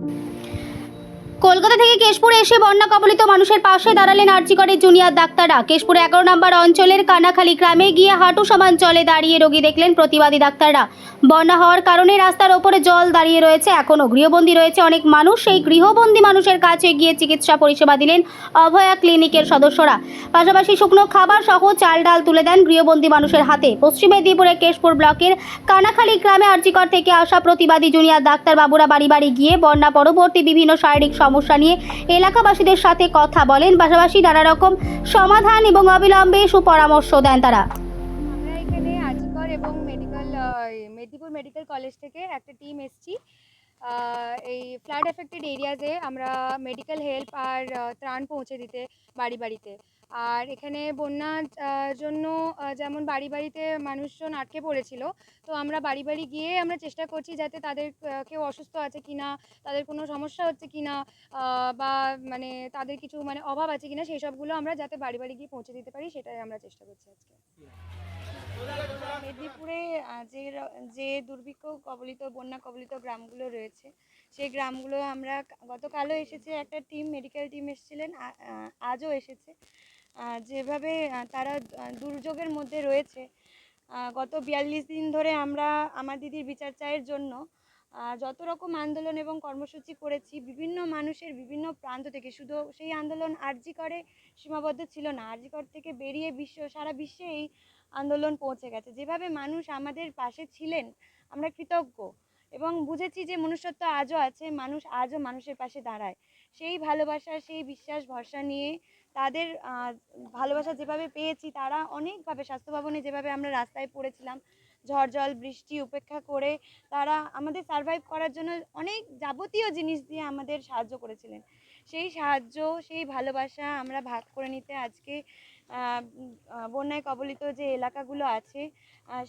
Thank you. Kolkata থেকে কেশপুরে এসে বন্যা কবলিত মানুষের পাশে দাঁড়ালেন আর্জিকরের জুনিয়র ডাক্তাররা। কেশপুরে এগারো নম্বর অঞ্চলের কানাখালি গ্রামে গিয়ে হাঁটু সমান জলে দাঁড়িয়ে রোগী দেখলেন প্রতিবাদী ডাক্তাররা। বন্যা হওয়ার কারণে রাস্তার ওপরে জল দাঁড়িয়ে রয়েছে, এখনও গৃহবন্দী রয়েছে অনেক মানুষ। সেই গৃহবন্দী মানুষের কাছে গিয়ে চিকিৎসা পরিষেবা দিলেন অভয়া ক্লিনিকের সদস্যরা। পাশাপাশি শুকনো খাবার সহ চাল ডাল তুলে দেন গৃহবন্দী মানুষের হাতে। পশ্চিম মেদিনীপুরের কেশপুর ব্লকের কানাখালী গ্রামে আর্জিকর থেকে আসা প্রতিবাদী জুনিয়র ডাক্তার বাবুরা বাড়ি বাড়ি গিয়ে বন্যা পরবর্তী বিভিন্ন শারীরিক সমস্যা নিয়ে এলাকাবাসীদের সাথে কথা বলেন। পাশাপাশি নানা রকম সমাধান এবং অবিলম্বে সুপরামর্শ দেন তারা। এখানে এবং মেডিকেল মেদিনীপুর মেডিকেল কলেজ থেকে একটা টিম এসছি। এই ফ্লাড এফেক্টেড এরিয়াতে আমরা মেডিকেল হেল্প আর ত্রাণ পৌঁছে দিতে বাড়ি বাড়িতে। আর এখানে বন্যার জন্য যেমন বাড়ি বাড়িতে মানুষজন আটকে পড়েছিল, তো আমরা বাড়ি বাড়ি গিয়ে আমরা চেষ্টা করছি যাতে তাদের কেউ অসুস্থ আছে কি না তাদের কোনো সমস্যা হচ্ছে কি না বা মানে তাদের কিছু মানে অভাব আছে কি না সেই সবগুলো আমরা যাতে বাড়ি বাড়ি গিয়ে পৌঁছে দিতে পারি, সেটাই আমরা চেষ্টা করছি আজকে। মেদিনীপুরে যে যে দুর্ভিক্ষ কবলিত, বন্যা কবলিত গ্রামগুলো রয়েছে, সেই গ্রামগুলো আমরা গতকালও এসেছে, একটা টিম, মেডিকেল টিম এসেছিলেন আজও এসেছে। যেভাবে তারা দুর্যোগের মধ্যে রয়েছে গত বিয়াল্লিশ দিন ধরে আমরা, আমার দিদির বিচার চায়ের জন্য যত রকম আন্দোলন এবং কর্মসূচি করেছি, বিভিন্ন মানুষের বিভিন্ন প্রান্ত থেকে, শুধু সেই আন্দোলন আরজি করে সীমাবদ্ধ ছিল না আরজি কর থেকে বেরিয়ে বিশ্ব, সারা বিশ্বে এই আন্দোলন পৌঁছে গেছে। যেভাবে মানুষ আমাদের পাশে ছিলেন, আমরা কৃতজ্ঞ। এবং বুঝেছি যে মনুষ্যত্ব আজও আছে, মানুষ আজও মানুষের পাশে দাঁড়ায়। সেই ভালোবাসা, সেই বিশ্বাস, ভরসা নিয়ে তাদের ভালোবাসা যেভাবে পেয়েছি, তারা অনেকভাবে স্বাস্থ্য ভবনে যেভাবে আমরা রাস্তায় পড়েছিলাম, ঝড় জল, বৃষ্টি উপেক্ষা করে তারা আমাদের সারভাইভ করার জন্য অনেক যাবতীয় জিনিস দিয়ে আমাদের সাহায্য করেছিলেন। সেই সাহায্য, সেই ভালোবাসা আমরা ভাগ করে নিতে আজকে বন্যায় কবলিত যে এলাকাগুলো আছে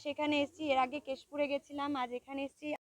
সেখানে এসেছি। এর আগে কেশপুরে গেছিলাম, আজ এখানে এসেছি।